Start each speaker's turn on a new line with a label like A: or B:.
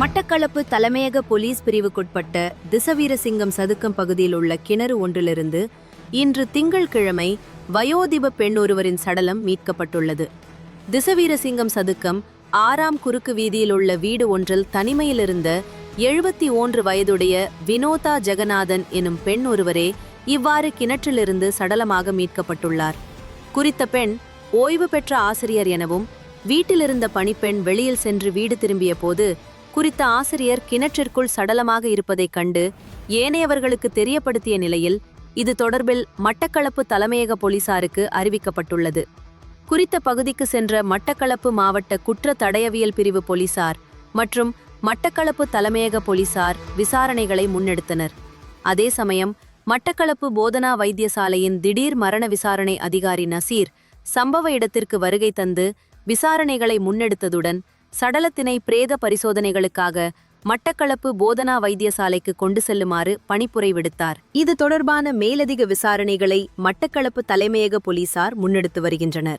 A: மட்டக்களப்பு தலைமையக போலீஸ் பிரிவுக்குட்பட்ட திசவீரசிங்கம் சதுக்கம் பகுதியில் உள்ள கிணறு ஒன்றிலிருந்து இன்று திங்கள்கிழமை வயோதிப பெண் ஒருவரின் சடலம் மீட்கப்பட்டுள்ளது. திசவீரசிங்கம் சதுக்கம் ஆறாம் குறுக்கு வீதியில் உள்ள வீடு ஒன்றில் தனிமையிலிருந்த எழுபத்தி ஒன்று வயதுடைய வினோதா ஜெகநாதன் எனும் பெண் ஒருவரே இவ்வாறு கிணற்றிலிருந்து சடலமாக மீட்கப்பட்டுள்ளார். குறித்த பெண் ஓய்வு பெற்ற ஆசிரியர் எனவும் வீட்டிலிருந்த பணிப்பெண் வெளியில் சென்று வீடு திரும்பிய போது குறித்த ஆசிரியர் கிணற்றிற்குள் சடலமாக இருப்பதைக் கண்டு ஏனையவர்களுக்கு தெரியப்படுத்திய நிலையில் இது தொடர்பில் மட்டக்களப்பு தலைமையக போலீசாருக்கு அறிவிக்கப்பட்டுள்ளது. குறித்த பகுதிக்கு சென்ற மட்டக்களப்பு மாவட்ட குற்ற தடயவியல் பிரிவு போலீசார் மற்றும் மட்டக்களப்பு தலைமையக போலீசார் விசாரணைகளை முன்னெடுத்தனர். அதே சமயம் மட்டக்களப்பு போதனா வைத்தியசாலையின் திடீர் மரண விசாரணை அதிகாரி நசீர் சம்பவ இடத்திற்கு வருகை தந்து விசாரணைகளை முன்னெடுத்ததுடன் சடலத்தினை பிரேத பரிசோதனைகளுக்காக மட்டக்களப்பு போதனா வைத்தியசாலைக்கு கொண்டு செல்லுமாறு பணிப்புரை விடுத்தார். இது தொடர்பான மேலதிக விசாரணைகளை மட்டக்களப்பு தலைமையக போலீசார் முன்னெடுத்து வருகின்றனர்.